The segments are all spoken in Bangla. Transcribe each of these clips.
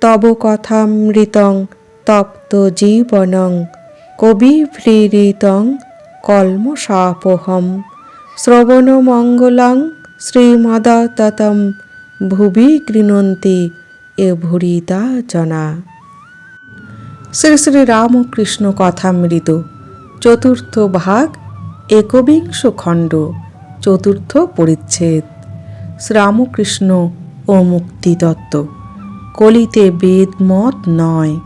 তব কথামৃতং তপ্ত জীবনং। কবিভ্রীরিতং কলমশাপোহম শ্রবণমঙ্গলাং শ্রীমদততম। ভুবি গৃণন্তি এ ভুরিতা জনা। শ্রী শ্রী রামকৃষ্ণ কথামৃত। চতুর্থ ভাগ, একবিংশ খণ্ড, চতুর্থ পরিচ্ছেদ। শ্রীরামকৃষ্ণ ও মুক্তিতত্ত্ব কলিতে বেদ মত নয়,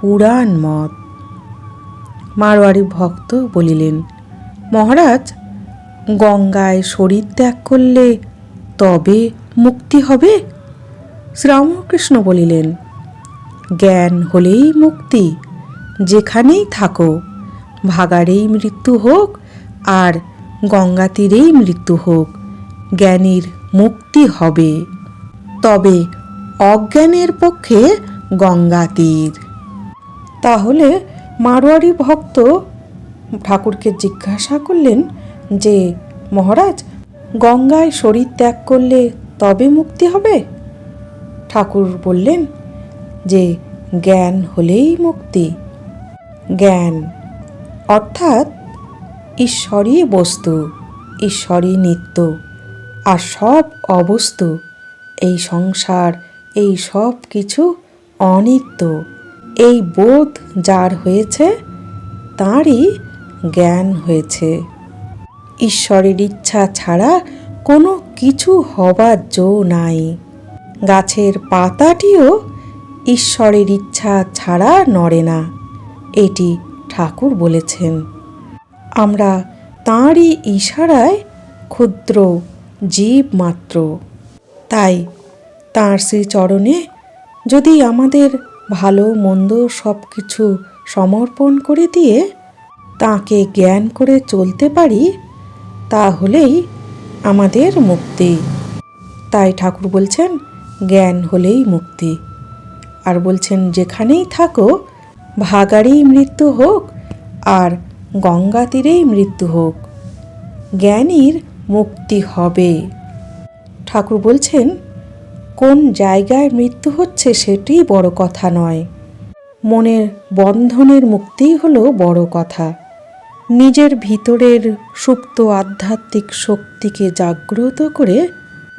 পুরাণ মত। মারোয়ারি ভক্ত বলিলেন, মহারাজ, গঙ্গায় শরীর ত্যাগ করলে তবে মুক্তি হবে? শ্রীরামকৃষ্ণ বলিলেন, জ্ঞান হলেই মুক্তি, যেখানেই থাকো, ভাগাড়েই মৃত্যু হোক আর গঙ্গা তীরেই মৃত্যু হোক, জ্ঞানীর মুক্তি হবে। তবে অজ্ঞানের পক্ষে গঙ্গা তীর। তাহলে মারোয়ারি ভক্ত ঠাকুরকে জিজ্ঞাসা করলেন যে, মহারাজ, গঙ্গায় শরীর ত্যাগ করলে তবে মুক্তি হবে? ঠাকুর বললেন যে, জ্ঞান হলেই মুক্তি। জ্ঞান অর্থাৎ ঈশ্বরই বস্তু, ঈশ্বরই নিত্য, আর সব অবস্তু, এই সংসার এই সব কিছু অনিত্য। এই বোধ যার হয়েছে, তাঁরই জ্ঞান হয়েছে। ঈশ্বরের ইচ্ছা ছাড়া কোনো কিছু হবার জো নাই। গাছের পাতাটিও ঈশ্বরের ইচ্ছা ছাড়া নড়ে না, এটি ঠাকুর বলেছেন। আমরা তাঁরই ইশারায় ক্ষুদ্র জীব মাত্র তাই তাঁর শ্রীচরণে যদি আমাদের ভালো, মন্দ সব কিছু সমর্পণ করে দিয়ে তাকে জ্ঞান করে চলতে পারি, তাহলেই আমাদের মুক্তি। তাই ঠাকুর বলছেন, জ্ঞান হলেই মুক্তি। আর বলছেন, যেখানেই থাকো, ভাগাড়েই মৃত্যু হোক, আর গঙ্গা তীরেই মৃত্যু হোক। জ্ঞানীর মুক্তি হবে। ঠাকুর বলছেন কোন জায়গায় মৃত্যু হচ্ছে সেটি বড় কথা নয়। মনের বন্ধনের মুক্তিই হলো বড় কথা। নিজের ভিতরের সুপ্ত আধ্যাত্মিক শক্তিকে জাগ্রত করে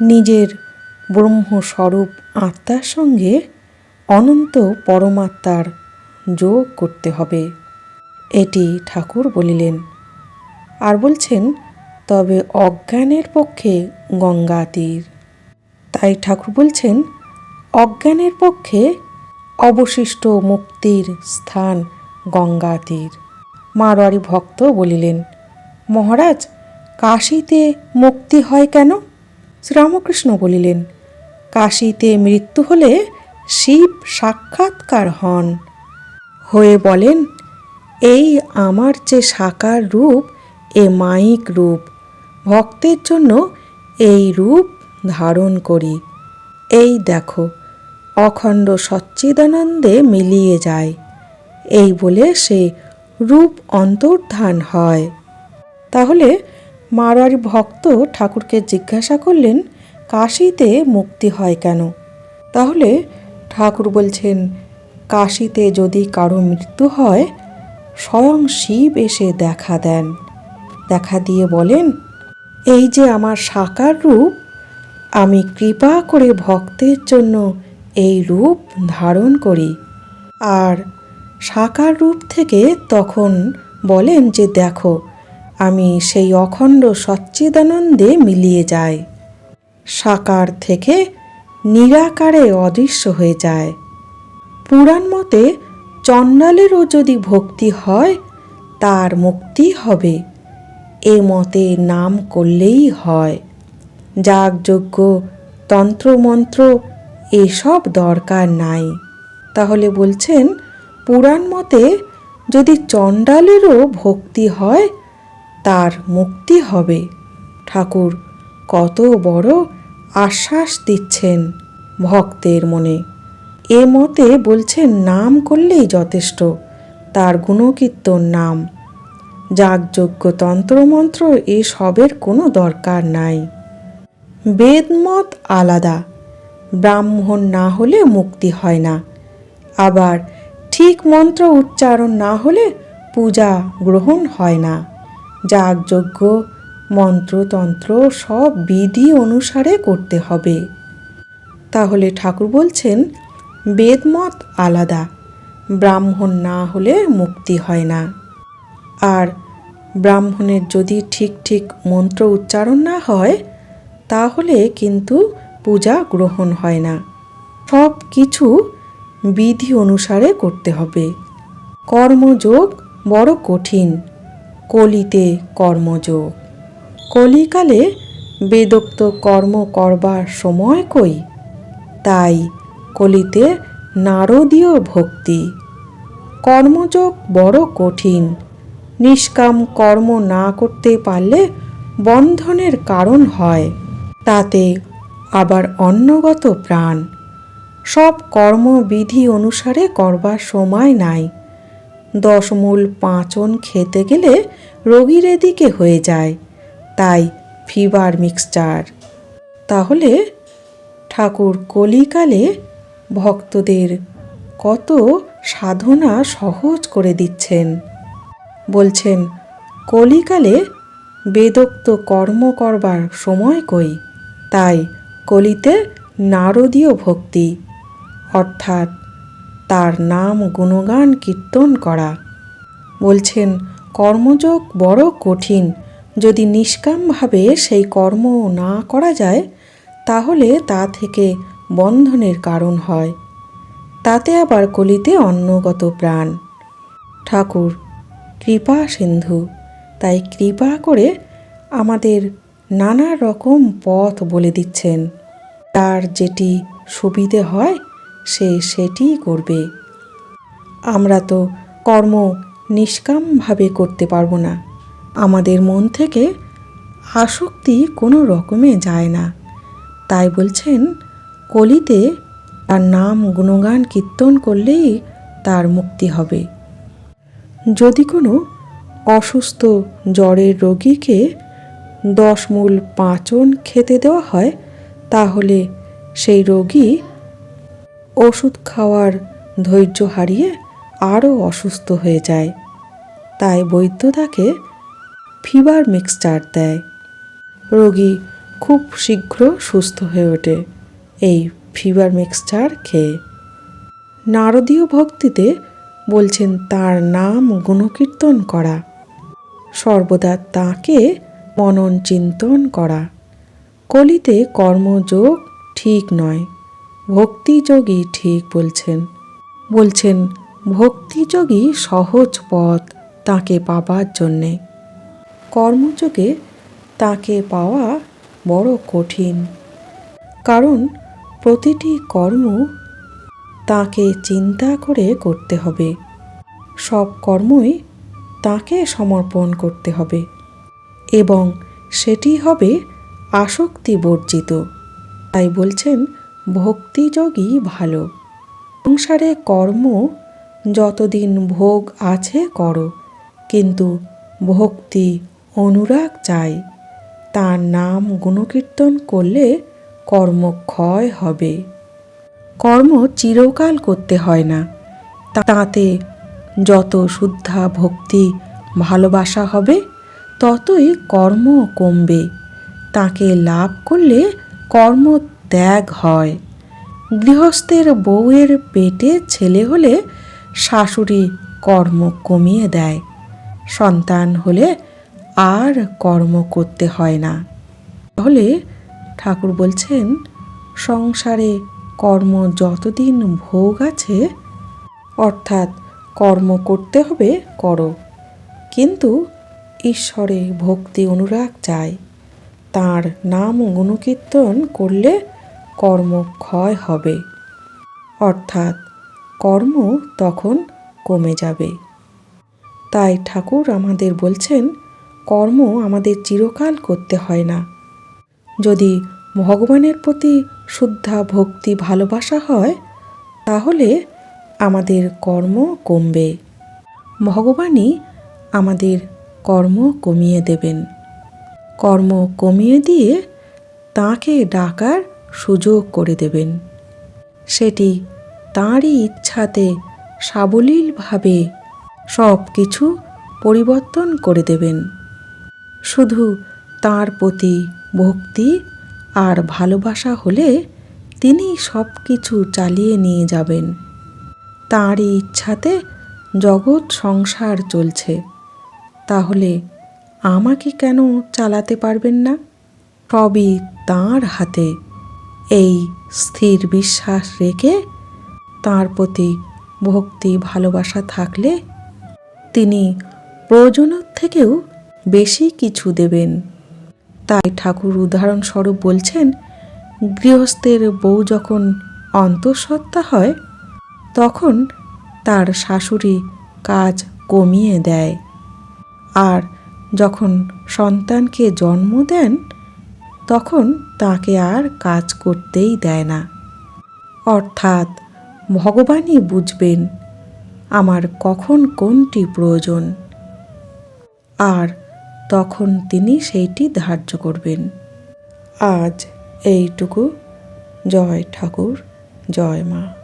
নিজের ব্রহ্মস্বরূপ আত্মার সঙ্গে অনন্ত পরমাত্মার যোগ করতে হবে। এটি ঠাকুর বলিলেন। আর বলছেন, তবে অজ্ঞানের পক্ষে গঙ্গা তীর তাই ঠাকুর বলছেন, অজ্ঞানের পক্ষে অবশিষ্ট মুক্তির স্থান গঙ্গা তীর মারোয়ারি ভক্ত বলিলেন, মহারাজ, কাশীতে মুক্তি হয় কেন? শ্রীরামকৃষ্ণ বলিলেন, কাশীতে মৃত্যু হলে শিব সাক্ষাৎকার হন। হয়ে বলেন, এই আমার যে সাকার রূপ, এ মাইক রূপ। ভক্তের জন্য এই রূপ ধারণ করি। এই দেখো, অখণ্ড সচ্চিদানন্দে মিলিয়ে যায়। এই বলে সে রূপ অন্তর্ধান হয়। তাহলে মারোয়ারি ভক্ত ঠাকুরকে জিজ্ঞাসা করলেন, কাশীতে মুক্তি হয় কেন? তাহলে ঠাকুর বলছেন, কাশীতে যদি কারও মৃত্যু হয়, স্বয়ং শিব এসে দেখা দেন। দেখা দিয়ে বলেন, এই যে আমার সাকার রূপ আমি কৃপা করে ভক্তের জন্য এই রূপ ধারণ করি। আর সাকার রূপ থেকে তখন বলেন যে, দেখো, আমি সেই অখণ্ড সচ্চিদানন্দে মিলিয়ে যাই। সাকার থেকে নিরাকারে অদৃশ্য হয়ে যায়। পুরাণ মতে চণ্ডালেরও যদি ভক্তি হয়, তার মুক্তি হবে। এ মতে নাম করলেই হয়। যাগযজ্ঞ তন্ত্রমন্ত্র এসব দরকার নাই। তাহলে বলছেন, পুরাণ মতে যদি চণ্ডালেরও ভক্তি হয়, তার মুক্তি হবে। ঠাকুর, কত বড় আশ্বাস দিচ্ছেন ভক্তের মনে। এ মতে বলছেন, নাম করলেই যথেষ্ট, তার গুণকীর্তন নাম। যাগযজ্ঞ তন্ত্রমন্ত্র এসবের কোনো দরকার নাই। বেদমত আলাদা। ব্রাহ্মণ না হলে মুক্তি হয় না। আবার ঠিক মন্ত্র উচ্চারণ না হলে পূজা গ্রহণ হয় না। যাগযজ্ঞ, মন্ত্রতন্ত্র সব বিধি অনুসারে করতে হবে। তাহলে ঠাকুর বলছেন, বেদমত আলাদা। ব্রাহ্মণ না হলে মুক্তি হয় না। আর ব্রাহ্মণের যদি ঠিক ঠিক মন্ত্র উচ্চারণ না হয় তাহলে কিন্তু পূজা গ্রহণ হয় না। সব কিছু বিধি অনুসারে করতে হবে। কর্মযোগ বড় কঠিন। কলিতে কর্মযোগ। কলিকালে বেদোক্ত কর্ম করবার সময় কই? তাই কলিতে নারদীয় ভক্তি। কর্মযোগ বড় কঠিন। নিষ্কাম কর্ম না করতে পারলে বন্ধনের কারণ হয়। তাতে আবার অন্নগত প্রাণ। সব কর্মবিধি অনুসারে করবার সময় নাই। দশমূল পাঁচন খেতে গেলে রোগীর এদিকে হয়ে যায়। তাই ফিভার মিক্সচার। তাহলে ঠাকুর কলিকালে ভক্তদের কত সাধনা সহজ করে দিচ্ছেন। বলছেন, কলিকালে বেদোক্ত কর্ম করবার সময় কই? তাই কলিতে নারদীয় ভক্তি, অর্থাৎ তার নাম গুণগান কীর্তন করা। বলছেন, কর্মযোগ বড় কঠিন। যদি নিষ্কামভাবে সেই কর্ম না করা যায়, তাহলে তা থেকে বন্ধনের কারণ হয়। তাতে আবার কলিতে অন্নগত প্রাণ। ঠাকুর, কৃপা সিন্ধু, তাই কৃপা করে আমাদের নানা রকম পথ বলে দিচ্ছেন। তার যেটি সুবিধে হয়, সে সেটিই করবে। আমরা তো কর্ম নিষ্কামভাবে করতে পারব না। আমাদের মন থেকে আসক্তি কোনো রকমে যায় না। তাই বলছেন, কলিতে তার নাম গুণগান কীর্তন করলেই তার মুক্তি হবে। যদি কোনো অসুস্থ জ্বরের রোগীকে দশ মূল পাঁচন খেতে দেওয়া হয়, তাহলে সেই রোগী ওষুধ খাওয়ার ধৈর্য হারিয়ে আরও অসুস্থ হয়ে যায়। তাই বৈদ্য তাকে ফিভার মিক্সচার দেয়। রোগী খুব শীঘ্র সুস্থ হয়ে ওঠে এই ফিভার মিক্সচার খেয়ে। নারদীয় ভক্তিতে বলছেন, তার নাম গুণকীর্তন করা। সর্বদা তাকে মনন চিন্তন করা। কলিতে কর্মযোগ ঠিক নয়, ভক্তিযোগী ঠিক বলছেন। বলছেন, ভক্তিযোগী সহজ পথ তাকে পাবার জন্যে। কর্মযোগে তাকে পাওয়া বড় কঠিন। কারণ প্রতিটি কর্ম তাকে চিন্তা করে করতে হবে। সব কর্মই তাকে সমর্পণ করতে হবে। এবং সেটি হবে আসক্তি বর্জিত তাই বলছেন ভক্তিযোগই ভালো। সংসারে কর্ম যতদিন ভোগ আছে করো, কিন্তু ভক্তি অনুরাগ চাই। তার নাম গুণকীর্তন করলে কর্মক্ষয় হবে। কর্ম চিরকাল করতে হয় না। তাতে যত শুদ্ধা ভক্তি ভালোবাসা হবে ততই কর্ম কমবে। তাকে লাভ করলে কর্ম ত্যাগ হয়। গৃহস্থের বউয়ের পেটে ছেলে হলে শাশুড়ি কর্ম কমিয়ে দেয়। সন্তান হলে আর কর্ম করতে হয় না। তাহলে ঠাকুর বলছেন, সংসারে কর্ম যতদিন ভোগ আছে, অর্থাৎ কর্ম করতে হবে, করো। কিন্তু ঈশ্বরে ভক্তি অনুরাগ চাই। তার নাম গুণকীর্তন করলে কর্ম ক্ষয় হবে। অর্থাৎ কর্ম তখন কমে যাবে। তাই ঠাকুর আমাদের বলছেন, কর্ম আমাদের চিরকাল করতে হয় না। যদি ভগবানের প্রতি শুদ্ধা ভক্তি ভালোবাসা হয়, তাহলে আমাদের কর্ম কমবে। ভগবানই আমাদের কর্ম কমিয়ে দেবেন। কর্ম কমিয়ে দিয়ে তাকে ডাকার সুযোগ করে দেবেন। সেটি তাঁরই ইচ্ছাতে সাবলীলভাবে সব কিছু পরিবর্তন করে দেবেন। শুধু তার প্রতি ভক্তি আর ভালোবাসা হলে তিনি সব কিছু চালিয়ে নিয়ে যাবেন। তাঁরই ইচ্ছাতে জগৎ সংসার চলছে। তাহলে আমাকে কেন চালাতে পারবেন না? সবই তাঁর হাতে। এই স্থির বিশ্বাস রেখে তাঁর প্রতি ভক্তি, ভালোবাসা থাকলে তিনি প্রয়োজনের থেকেও বেশি কিছু দেবেন। তাই ঠাকুর উদাহরণস্বরূপ বলছেন, গৃহস্থের বউ যখন অন্তঃসত্ত্বা হয়, তখন তার শাশুড়ি কাজ কমিয়ে দেয়। আর যখন সন্তানকে জন্ম দেন, তখন তাকে আর কাজ করতেই দেয় না। অর্থাৎ ভগবানই বুঝবেন আমার কখন কোনটি প্রয়োজন। আর তখন তিনি সেইটি ধার্য করবেন। আজ এইটুকু। জয় ঠাকুর, জয় মা।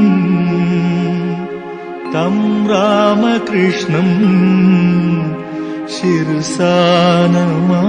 तं रामकृष्णम् शिरसा नमा